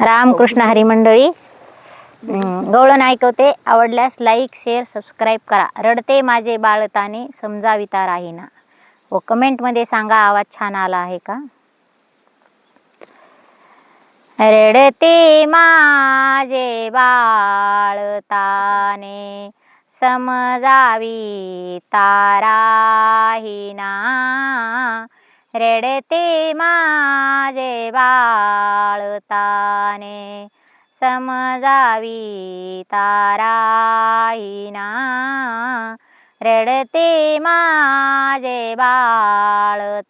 रामकृष्ण हरी मंडळी. गवळण ऐकवते आवडल्यास लाईक शेअर सबस्क्राईब करा. रडते माझे बाळताने समजाविता राहीना. व कमेंटमध्ये सांगा आवाज छान आला आहे का? रडते माझे बाळताने समजावी ताराहीना रडते माझे बाळताने समजावी ताराहीना रडते माझे बाळताने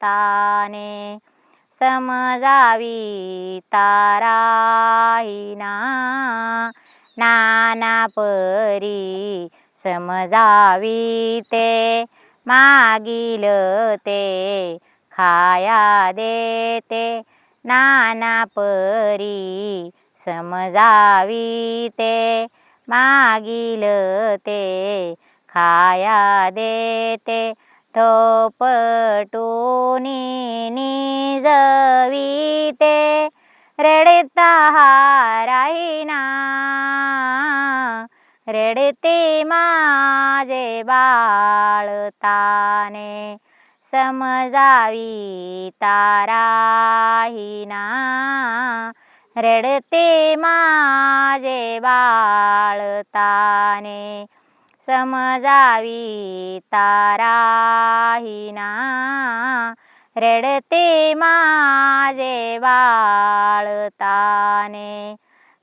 समजावी ताराहीना नाना परी समजावी ते. मागील ते खाया देते. नाना परी समजावी ते मागील ते खाया देते. थोपटूनी निजविते. रडता हाराहीना रडते माझे बाळताने समजावी ताराहीना रडते माझे बाळताने समजावी ताराहीना रडते माझे बाळताने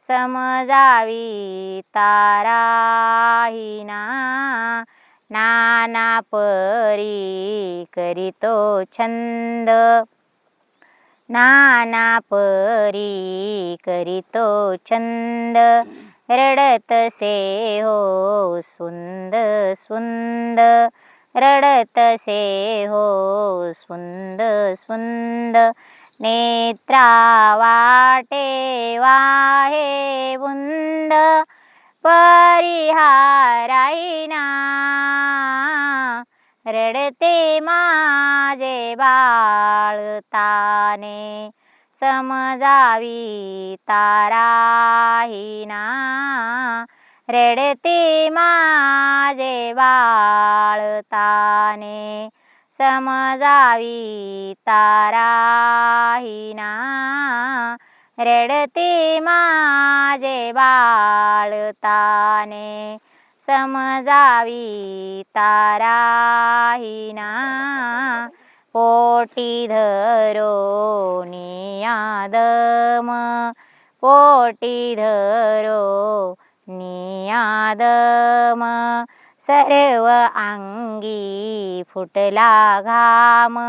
समजावी ताराहीना नाना परी करीतो छंद. नाना परी करीतो छंद. रडतसे हो सुंद सुंद. रडतसे हो सुंद सुंद. नेत्रा वाटे वाहे बुंद. परिहाराईना रडते माझे बाळताने समजावी ताराहीना रडते माझे बाळताने समजावी तारा रडते माझे बाळताने समजावी ताराहीना पोटी धरो नियादम पोटी धरो नियादम सर्व अंगी फुटला घाम.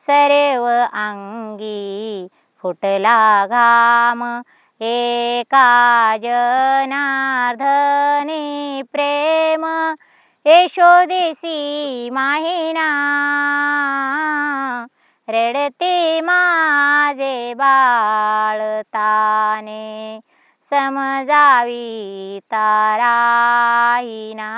सर्व अंगी फुटला घाम एका जनार्धनी प्रेम यशोदेसी माहिना. रडते माझे बाळताने समजावी ताराहीना